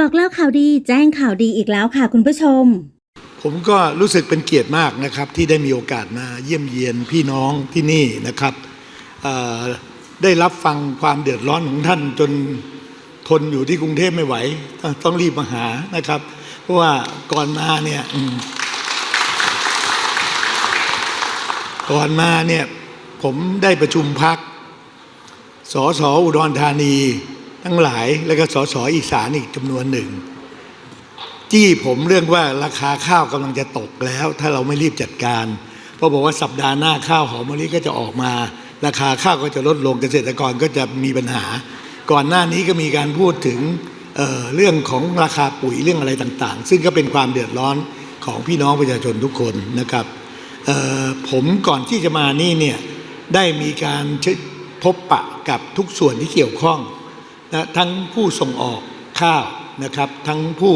บอกเล่าข่าวดีแจ้งข่าวดีอีกแล้วค่ะคุณผู้ชม ผมก็รู้สึกเป็นเกียรติมากนะครับ ที่ได้มีโอกาสมาเยี่ยมเยียนพี่น้องที่นี่นะครับได้รับฟังความเดือดร้อนของท่านจนทนอยู่ที่กรุงเทพไม่ไหว ต้องรีบมาหานะครับ เพราะว่าก่อนมาเนี่ยก่อนมาเนี่ยผมได้ประชุมพักสสอุดรธานี ทั้งหลายแล้วก็สสอีสานอีกจำนวนหนึ่ง จี้ผมเรื่องว่าราคาข้าวกำลังจะตกแล้ว ถ้าเราไม่รีบจัดการเพราะบอกว่าสัปดาห์หน้าข้าวหอมมะลิก็จะออกมา ราคาข้าวก็จะลดลงเกษตรกรก็จะมีปัญหา ก่อนหน้านี้ก็มีการพูดถึงเเรื่องของราคาปุ๋ยเรื่องอะไรต่างๆ ซึ่งก็เป็นความเดือดร้อนของพี่น้องประชาชนทุกคนนะครับผมก่อนที่จะมานี่เนี่ยได้มีการพบปะกับทุกส่วนที่เกี่ยวข้อง นะทั้งผู้ส่งออกข้าวนะครับ ทั้งผู้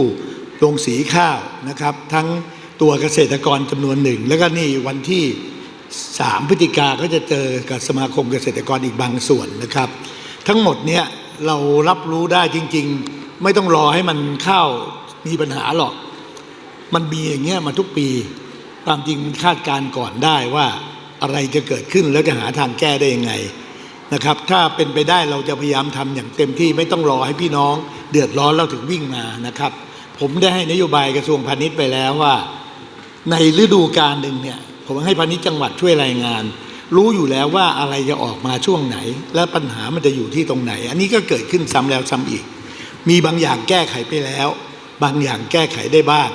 ลงสีข้าวนะครับ ทั้งตัวเกษตรกรจำนวนหนึ่ง แล้วก็นี่วันที่ 3 พฤศจิกาก็จะเจอกับสมาคมเกษตรกรอีกบางส่วนนะครับ ทั้งหมดเนี่ยเรารับรู้ได้จริง ๆ ไม่ต้องรอให้มันเข้ามีปัญหาหรอก มันมีอย่างเงี้ยมาทุกปีความจริงคาดการณ์ก่อนได้ว่าอะไรจะเกิดขึ้นแล้วจะหาทางแก้ได้ยังไง นะครับ ถ้าเป็นไปได้เราจะพยายามทำอย่างเต็มที่ไม่ต้องรอให้พี่น้อง เดือดร้อนเราถึงวิ่งมานะครับ ผมได้ให้นโยบายกระทรวงพาณิชย์ไปแล้วว่า ในฤดูกาลหนึ่งเนี่ยผมให้พาณิชย์จังหวัดช่วยรายงาน รู้อยู่แล้วว่าอะไรจะออกมาช่วงไหน และปัญหามันจะอยู่ที่ตรงไหน อันนี้ก็เกิดขึ้นซ้ำแล้วซ้ำอีก มีบางอย่างแก้ไขไปแล้ว บางอย่างแก้ไขได้บ้าง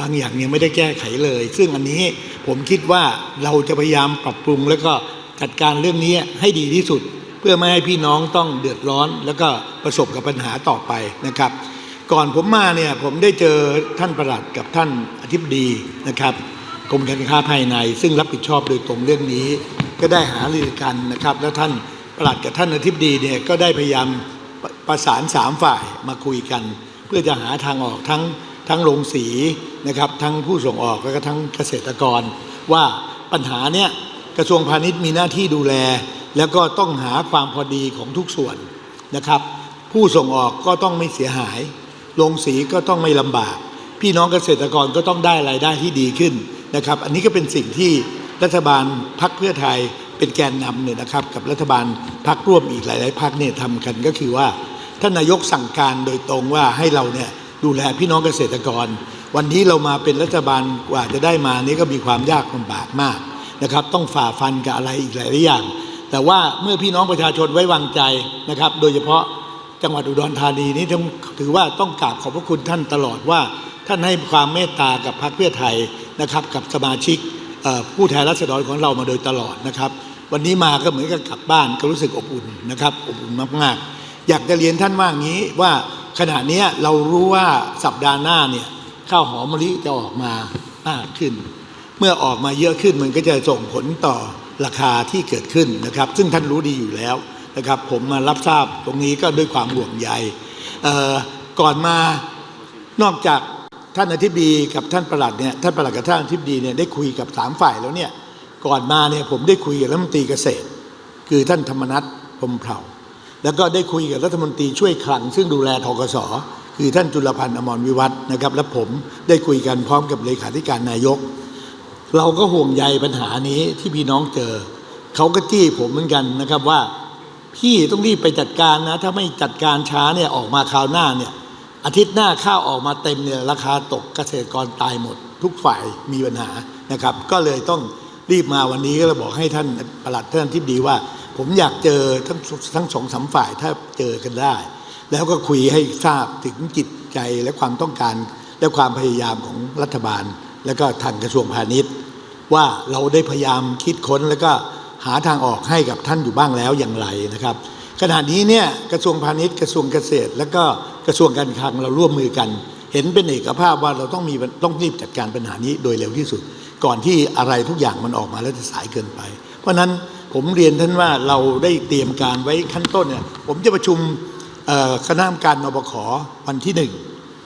บางอย่างยังไม่ได้แก้ไขเลย ซึ่งอันนี้ผมคิดว่าเราจะพยายามปรับปรุงแล้วก็ จัดการเรื่องนี้ให้ดีที่สุด เพื่อไม่ให้พี่น้องต้องเดือดร้อน แล้วก็ประสบกับปัญหาต่อไปนะครับ ก่อนผมมาเนี่ยผมได้เจอท่านประหลัดกับท่านอธิบดีนะครับกรมการค้าภายใน ซึ่งรับผิดชอบโดยตรงเรื่องนี้ ก็ได้หารือกันนะครับ แล้วท่านประหลัดกับท่านอธิบดีเนี่ยก็ได้พยายามประประสานสามฝ่ายมาคุยกัน เพื่อจะหาทางออกทั้งทั้งโรงสีนะครับทั้งผู้ส่งออกแล้วก็ทั้งเกษตรกร ว่าปัญหาเนี่ย กระทรวงพาณิชย์มีหน้าที่ดูแล แล้วก็ต้องหาความพอดีของทุกส่วนนะครับ ผู้ส่งออกก็ต้องไม่เสียหายโรงสีก็ต้องไม่ลำบาก พี่น้องเกษตรกรก็ต้องได้รายได้ที่ดีขึ้นนะครับ อันนี้ก็เป็นสิ่งที่รัฐบาลพักเพื่อไทยเป็นแกนนำเนี่ยนะครับ กับรัฐบาลพักร่วมอีกหลาย ๆพักเนี่ยทำกันก็คือว่าท่านนายกสั่งการโดยตรงว่าให้เราเนี่ยดูแลพี่น้องเกษตรกร วันนี้เรามาเป็นรัฐบาลกว่าจะได้มานี่ก็มีความยากลำบากมาก นะครับ ต้องฝ่าฟันกับอะไรอีกหลายอย่าง แต่ว่าเมื่อพี่น้องประชาชนไว้วางใจนะครับ โดยเฉพาะจังหวัดอุดรธานีนี้ต้องถือว่าต้องกราบขอบพระคุณท่านตลอดว่า ท่านให้ความเมตตากับพรรคเพื่อไทยนะครับ กับสมาชิกผู้แทนราษฎรของเรามาโดยตลอดนะครับ วันนี้มาก็เหมือนกับกลับบ้านก็รู้สึกอบอุ่นนะครับอบอุ่นมากๆอยากจะเรียนท่านว่างี้ว่าขณะนี้เรารู้ว่าสัปดาห์หน้าเนี่ยข้าวหอมมะลิจะออกมามากขึ้น เมื่อออกมาเยอะขึ้นมันก็จะส่งผลต่อราคาที่เกิดขึ้นนะครับ ซึ่งท่านรู้ดีอยู่แล้วนะครับ ผมมารับทราบตรงนี้ก็ด้วยความห่วงใยก่อนมานอกจากท่านอธิบดีกับท่านประหลัดเนี่ยท่านประหลัดกับท่านอธิบดีเนี่ยได้คุยกับสามฝ่ายแล้วเนี่ยก่อนมาเนี่ยผมได้คุยกับรัฐมนตรีเกษตร คือท่านธรรมนัฐพรมเผ่าแล้วก็ได้คุยกับรัฐมนตรีช่วยคลัง ซึ่งดูแลทกสคือท่านจุลพันธ์อมรวิวัฒนะครับและผมได้คุยกันพร้อมกับเลขาธิการนายก เราก็ห่วงใยปัญหานี้ที่พี่น้องเจอ เขาก็จี้ผมเหมือนกันนะครับว่า พี่ต้องรีบไปจัดการนะ ถ้าไม่จัดการช้าเนี่ยออกมาคราวหน้าเนี่ย อาทิตย์หน้าข้าวออกมาเต็มเนี่ยราคาตกเกษตรกรตายหมด ทุกฝ่ายมีปัญหานะครับ ก็เลยต้องรีบมาวันนี้ก็เลยบอกให้ท่านประหลัดท่านที่ดีว่า ผมอยากเจอทั้งทั้งสองสามฝ่ายถ้าเจอกันได้ แล้วก็คุยให้ทราบถึงจิตใจและความต้องการและความพยายามของรัฐบาล แล้วก็ทางกระทรวงพาณิชย์ ว่าเราได้พยายามคิดค้นแล้วก็หาทางออกให้กับท่านอยู่บ้างแล้วอย่างไรนะครับ ขณะนี้เนี่ยกระทรวงพาณิชย์กระทรวงเกษตร และก็กระทรวงการคลังเราร่วมมือกัน เห็นเป็นเอกภาพว่าเราต้องมีต้องรีบจัดการปัญหานี้โดยเร็วที่สุด ก่อนที่อะไรทุกอย่างมันออกมาแล้วจะสายเกินไป เพราะนั้นผมเรียนท่านว่าเราได้เตรียมการไว้ขั้นต้นเนี่ยผมจะประชุมคณะกรรมการนบขวันที่หนึ่ง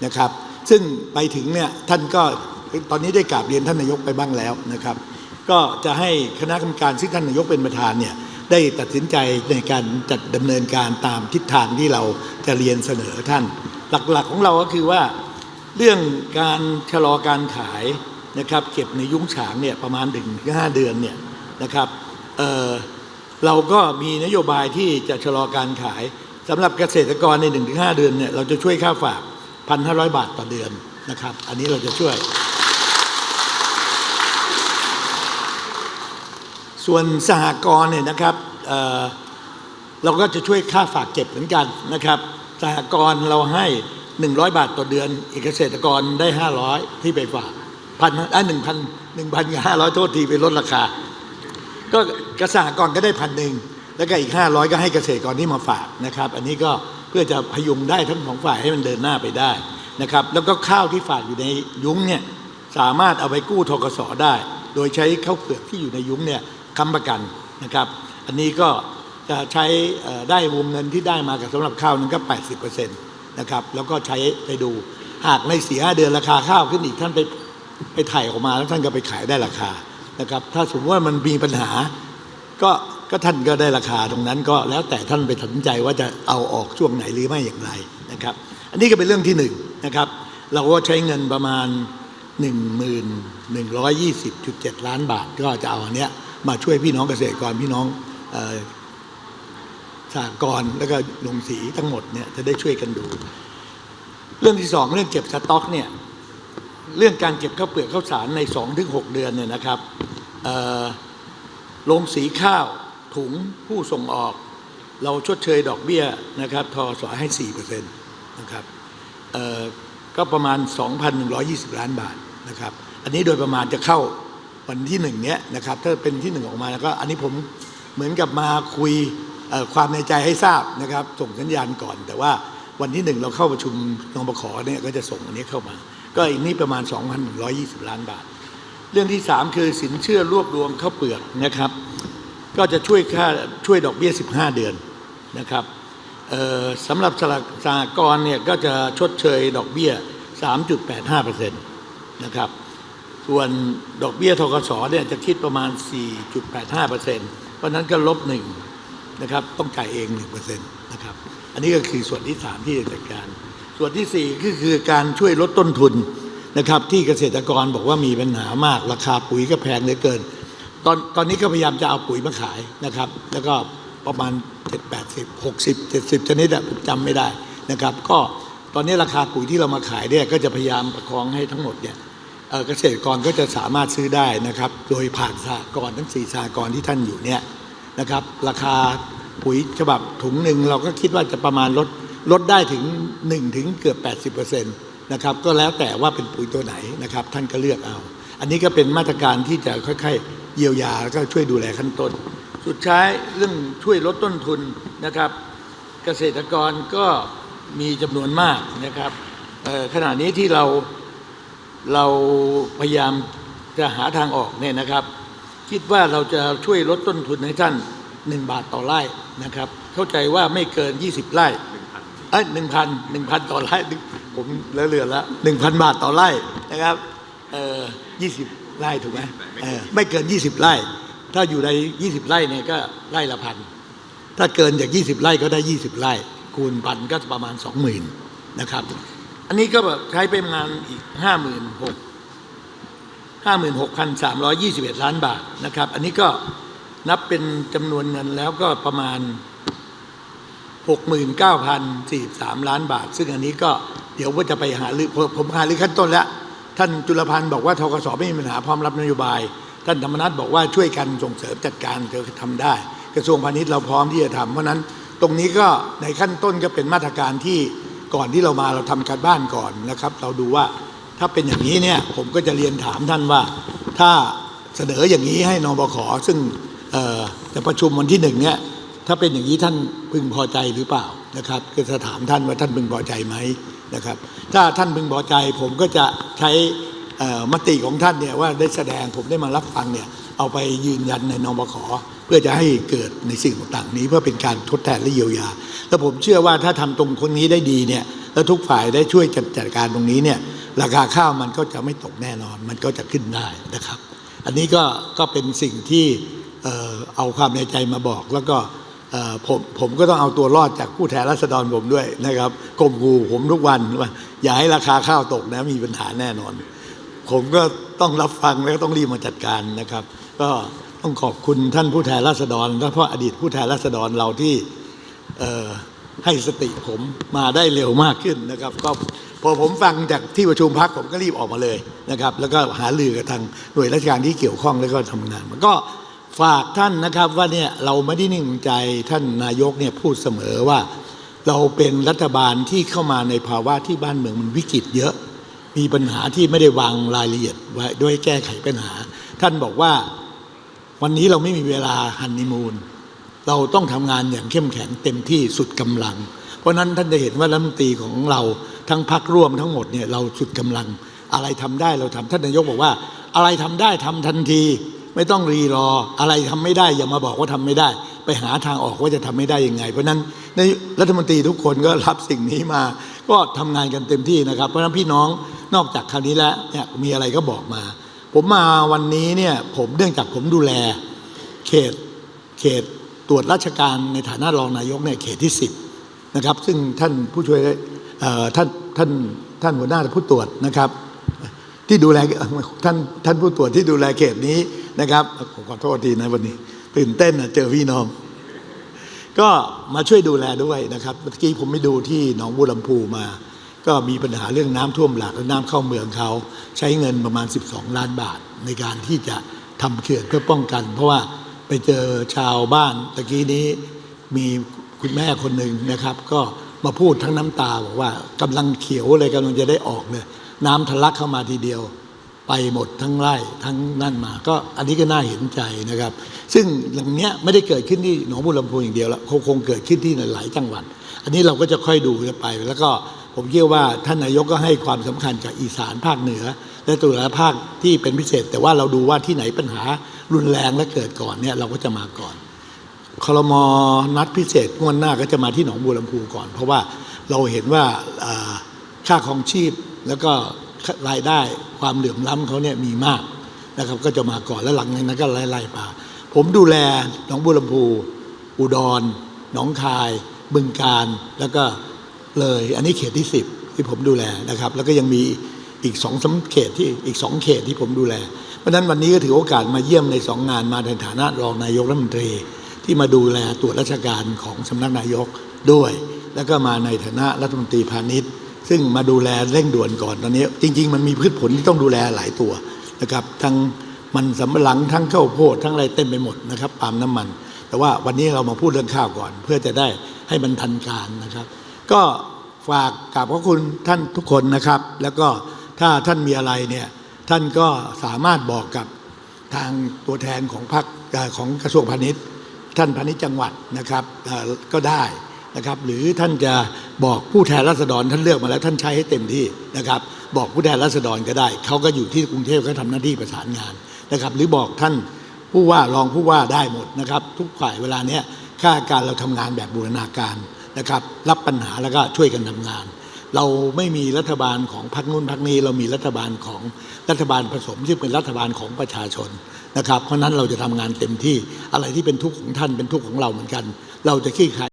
นะครับ ซึ่งไปถึงเนี่ยท่านก็ ตอนนี้ได้กราบเรียนท่านนายกไปบ้างแล้วนะครับ ก็จะให้คณะกรรมการซึ่งท่านนายกเป็นประธานเนี่ยได้ตัดสินใจในการจัดดำเนินการตามทิศทางที่เราจะเรียนเสนอท่าน หลักๆของเราก็คือว่าเรื่องการชะลอการขายนะครับเก็บในยุ้งฉางเนี่ยประมาณถึงห้าเดือนเนี่ยนะครับเเราก็มีนโยบายที่จะชะลอการขายสำหรับเกษตรกรใน 1-5 เดือนเนี่ยเราจะช่วยค่าฝาก 1,500 บาทต่อเดือนนะครับ อันนี้เราจะช่วย ส่วนสหกรณ์เนี่ยนะครับเเราก็จะช่วยค่าฝากเก็บเหมือนกันนะครับ สหกรณ์เราให้ 100 บาทต่อเดือนเอกเกษตรกรได้ 500 ที่ไปฝากพันอะหนึ่งพันหนึ่งพันกับห้าร้อยโทษทีไปลดราคา ก็กสหกรก็ได้พันหนึ่งแล้วก็อีก500ก็ให้เกษตรกรที่มาฝากนะครับ อันนี้ก็เพื่อจะพยุงได้ทั้งสองฝ่ายให้มันเดินหน้าไปได้นะครับ แล้วก็ข้าวที่ฝากอยู่ในยุ้งเนี่ยสามารถเอาไปกู้ทกสได้ โดยใช้ข้าวเปลือกที่อยู่ในยุ้งเนี่ย ค้ำประกันนะครับ อันนี้ก็จะใช้ได้วงเงินที่ได้มากับสำหรับข้าวนั้นก็ 80%นะครับ แล้วก็ใช้ไปดูหากในสี่ห้าเดือนราคาข้าวขึ้นอีกท่านไปไปถ่ายออกมาแล้วท่านก็ไปขายได้ราคานะครับ ถ้าสมมติว่ามันมีปัญหาก็ก็ท่านก็ได้ราคาตรงนั้นก็แล้วแต่ท่านไปตัดสินใจว่าจะเอาออกช่วงไหนหรือไม่อย่างไรนะครับ อันนี้ก็เป็นเรื่องที่หนึ่งนะครับ เราก็ใช้เงินประมาณ 1 1 2 0 7 ล้านบาท ก็จะเอาอันเนี้ย มาช่วยพี่น้องเกษตรกรพี่น้องสหกรณ์แล้วก็ลงสีทั้งหมดเนี่ยจะได้ช่วยกันดู เรื่องที่สองเรื่องเก็บสต็อกเนี่ยเรื่องการเก็บข้าวเปลือกข้าวสารใน2อถึงหเดือนเนี่ยนะครับลงสีข้าวถุงผู้ส่งออก เราชดเชยดอกเบี้ยนะครับทอสให้ 4%นะครับก็ประมาณ 2,120 ล้านบาทนะครับ อันนี้โดยประมาณจะเข้า วันที่หนึ่งเนี้ยนะครับถ้าเป็นที่หนึ่งออกมาแล้วก็อันนี้ผมเหมือนกับมาคุยความในใจให้ทราบนะครับ ส่งสัญญาณก่อน แต่ว่าวันที่หนึ่งเราเข้าประชุมนบขเนี่ยก็จะส่งอันนี้เข้ามา ก็อีกนี้ประมาณ 2,120 ล้านบาท เรื่องที่สามคือสินเชื่อรวบรวมข้าวเปลือกนะครับ ก็จะช่วยค่าช่วยดอกเบี้ย 15 เดือนนะครับสำหรับสลากสหกรเนี่ยก็จะชดเชยดอกเบี้ย 3.85%นะครับ ส่วนดอกเบี้ยทกสเนี่ยจะคิดประมาณ 4.85%เพราะนั้นก็ลบหนึ่งนะครับต้องจ่ายเอง 1%นะครับอันนี้ก็คือส่วนที่สามที่จะจัดการ ส่วนที่สี่ก็คือการช่วยลดต้นทุนนะครับที่เกษตรกรบอกว่ามีปัญหามากราคาปุ๋ยก็แพงเหลือเกิน ตอนตอนนี้ก็พยายามจะเอาปุ๋ยมาขายนะครับ แล้วก็ประมาณ 7 80 60 70 ชนิดอะผมจำไม่ได้นะครับ ก็ตอนนี้ราคาปุ๋ยที่เรามาขายเนี่ยก็จะพยายามประคองให้ทั้งหมดเนี่ย เกษตรกรก็จะสามารถซื้อได้นะครับ โดยผ่านสหกรทั้งสี่สหกรที่ท่านอยู่เนี่ยนะครับ ราคาปุ๋ยฉบับถุงหนึ่งเราก็คิดว่าจะประมาณลดลดได้ถึง1ถึงเกือบ80%นะครับก็แล้วแต่ว่าเป็นปุ๋ยตัวไหนนะครับ ท่านก็เลือกเอา อันนี้ก็เป็นมาตรการที่จะค่อยๆเยียวยาแล้วก็ช่วยดูแลขั้นต้น สุดท้ายเรื่องช่วยลดต้นทุนนะครับ เกษตรกรก็มีจำนวนมากนะครับขณะนี้ที่เรา เราพยายามจะหาทางออกเนี่ยนะครับ คิดว่าเราจะช่วยลดต้นทุนให้ท่าน 1 บาทต่อไร่นะครับ เข้าใจว่าไม่เกิน 20 ไร่เอ้ยหนึ่งพันหนึ่งพันต่อไร่ผมเหลือเหลือแล้วหนึ่งพันบาทต่อไร่นะครับเอ่อยี่สิบไร่ถูกไหมเออไม่เกิน 20 ไร่ ถ้าอยู่ใน 20 ไร่เนี่ยก็ไร่ละพันถ้าเกินจาก 20 ไร่ก็ได้ 20 ไร่ คูณพันก็ประมาณ 20,000นะครับ อันนี้ก็แบบใช้ไปประมาณอีก56 56,321ล้านบาทนะครับ อันนี้ก็นับเป็นจำนวนเงินแล้วก็ประมาณ69,043ล้านบาท ซึ่งอันนี้ก็เดี๋ยวว่าจะไปหารือผมผมหารือขั้นต้นแล้ว ท่านจุลพันธ์บอกว่าทกสไม่มีปัญหาพร้อมรับนโยบาย ท่านธรรมนัฐบอกว่าช่วยกันส่งเสริมจัดการจะทำได้ กระทรวงพาณิชย์เราพร้อมที่จะทำเพราะนั้นตรงนี้ก็ในขั้นต้นก็เป็นมาตรการที่ ก่อนที่เรามาเราทำการบ้านก่อนนะครับ เราดูว่าถ้าเป็นอย่างนี้เนี่ยผมก็จะเรียนถามท่านว่า ถ้าเสนออย่างนี้ให้นบขซึ่งเอ่อจะประชุมวันที่หนึ่งเนี่ยถ้าเป็นอย่างนี้ท่านพึงพอใจหรือเปล่านะครับก็จะถามท่านว่าท่านพึงพอใจไหมนะครับ ถ้าท่านพึงพอใจผมก็จะใช้มติของท่านเนี่ยว่าได้แสดงผมได้มารับฟังเนี่ย เอาไปยืนยันในนบขเพื่อจะให้เกิดในสิ่งต่างๆนี้เพื่อเป็นการทดแทนและเยียวยา แล้วผมเชื่อว่าถ้าทำตรงคนนี้ได้ดีเนี่ยแล้วทุกฝ่ายได้ช่วยจัดจัดการตรงนี้เนี่ยราคาข้าวมันก็จะไม่ตกแน่นอน มันก็จะขึ้นได้นะครับ อันนี้ก็ก็เป็นสิ่งที่เอาความในใจมาบอกแล้วก็ผมผมก็ต้องเอาตัวรอดจากผู้แทนราษฎรผมด้วยนะครับข่มขู่ผมทุกวันว่าอย่าให้ราคาข้าวตกนะมีปัญหาแน่นอน ผมก็ต้องรับฟังแล้วก็ต้องรีบมาจัดการนะครับ ก็ต้องขอบคุณท่านผู้แทนราษฎรและเพราะอดีตผู้แทนราษฎรเราที่ให้สติผมมาได้เร็วมากขึ้นนะครับ ก็พอผมฟังจากที่ประชุมพักผมก็รีบออกมาเลยนะครับ แล้วก็หาลือกับทางหน่วยราชการที่เกี่ยวข้องแล้วก็ทำงานมันก็ฝากท่านนะครับว่าเนี่ยเราไม่ได้นิ่งใจท่านนายกเนี่ยพูดเสมอว่า เราเป็นรัฐบาลที่เข้ามาในภาวะที่บ้านเมืองมันวิกฤตเยอะ มีปัญหาที่ไม่ได้วางรายละเอียดไว้ด้วยแก้ไขปัญหา ท่านบอกว่าวันนี้เราไม่มีเวลาฮันนีมูนเราต้องทำงานอย่างเข้มแข็งเต็มที่สุดกำลัง เพราะนั้นท่านจะเห็นว่ารัฐมนตรีของเราทั้งพักร่วมทั้งหมดเนี่ยเราสุดกำลัง อะไรทำได้เราทำท่านนายกบอกว่า อะไรทำได้ทำทันที ไม่ต้องรีรออะไรทำไม่ได้ อย่ามาบอกว่าทำไม่ได้ ไปหาทางออกว่าจะทำไม่ได้ยังไง เพราะนั้นในรัฐมนตรีทุกคนก็รับสิ่งนี้มา ก็ทำงานกันเต็มที่นะครับ เพราะนั้นพี่น้องนอกจากคราวนี้แล้วเนี่ยมีอะไรก็บอกมา ผมมาวันนี้เนี่ยผมเนื่องจากผมดูแล เขตเขตตรวจราชการในฐานะรองนายกเนี่ยเขตที่ 10นะครับซึ่งท่านผู้ช่วยท่านท่านท่านหัวหน้าผู้ตรวจนะครับ ที่ดูแลท่านท่านผู้ตรวจที่ดูแลเขตนี้ นะครับผมขอโทษทีนะวันนี้ ตื่นเต้นนะเจอพี่น้อง ก็มาช่วยดูแลด้วยนะครับเมื่อกี้ผมไปดูที่หนองบัวลำพูมา ก็มีปัญหาเรื่องน้ำท่วมหลากและน้ำเข้าเมืองเขา ใช้เงินประมาณ 12 ล้านบาท ในการที่จะทำเขื่อนเพื่อป้องกัน เพราะว่าไปเจอชาวบ้านตะกี้นี้มีคุณแม่คนหนึ่งนะครับ ก็มาพูดทั้งน้ำตาบอกว่ากำลังเขียวเลยกำลังจะได้ออกเลยน้ำทะลักเข้ามาทีเดียว ไปหมดทั้งไร่ทั้งนั่นมา ก็อันนี้ก็น่าเห็นใจนะครับ ซึ่งอย่างเนี้ยไม่ได้เกิดขึ้นที่หนองบัวลำพูอย่างเดียวล้วคงคงเกิดขึ้นที่หลายจังหวัด อันนี้เราก็จะค่อยดูไป แล้วก็ผมเชื่อว่าท่านนายกก็ให้ความสำคัญกับอีสานภาคเหนือ และตัวละภาคที่เป็นพิเศษ แต่ว่าเราดูว่าที่ไหนปัญหารุนแรงและเกิดก่อนเนี่ยเราก็จะมาก่อนคลมนัดพิเศษงวดหน้าก็จะมาที่หนองบัวลำพูก่อน เพราะว่าเราเห็นว่าอ่าค่าครองชีพแล้วก็ รายได้ความเหลื่อมล้ำเขาเนี่ยมีมากนะครับก็จะมาก่อนแล้วหลังจากนั้นก็ไล่ๆมาผมดูแลหนองบัวลำพูอุดรหนองคาย บึงการแล้วก็เลย อันนี้เขตที่สิบที่ผมดูแลนะครับ แล้วก็ยังมีอีกสองสาเขตที่อีกสองเขตที่ผมดูแล เพราะฉะนั้นวันนี้ก็ถือโอกาสมาเยี่ยมในสองงานมาในฐานะรองนายกรัฐมนตรี ที่มาดูแลตรวจราชการของสำนักนายกด้วย แล้วก็มาในฐานะรัฐมนตรีพาณิชย์ ซึ่งมาดูแลเร่งด่วนก่อนตอนนี้ จริง ๆ มันมีพืชผลที่ต้องดูแลหลายตัวนะครับ ทั้งมันสำปะหลังทั้งข้าวโพดทั้งอะไรเต็มไปหมดนะครับปาล์มน้ำมัน แต่ว่าวันนี้เรามาพูดเรื่องข้าวก่อน เพื่อจะได้ให้มันทันการนะครับ ก็ฝากกราบขอบคุณท่านทุกคนนะครับ แล้วก็ถ้าท่านมีอะไรเนี่ยท่านก็สามารถบอกกับทางตัวแทนของพรรคของกระทรวงพาณิชย์ ท่านพาณิชย์จังหวัดนะครับก็ได้ นะครับ หรือท่านจะบอกผู้แทนราษฎรท่านเลือกมาแล้วท่านใช้ให้เต็มที่นะครับ บอกผู้แทนราษฎรก็ได้เขาก็อยู่ที่กรุงเทพก็ทำหน้าที่ประสานงานนะครับ หรือบอกท่านผู้ว่ารองผู้ว่าได้หมดนะครับ ทุกฝ่ายเวลาเนี้ยข้าการเราทำงานแบบบูรณาการนะครับ รับปัญหาแล้วก็ช่วยกันทำงาน เราไม่มีรัฐบาลของพรรคนู้นพรรคนี้เรามีรัฐบาลของรัฐบาลผสมซึ่เป็นรัฐบาลของประชาชนนะครับ เพราะนั้นเราจะทำงานเต็มที่อะไรที่เป็นทุกข์ของท่านเป็นทุกข์ของเราเหมือนกัน เราจะขี้คาย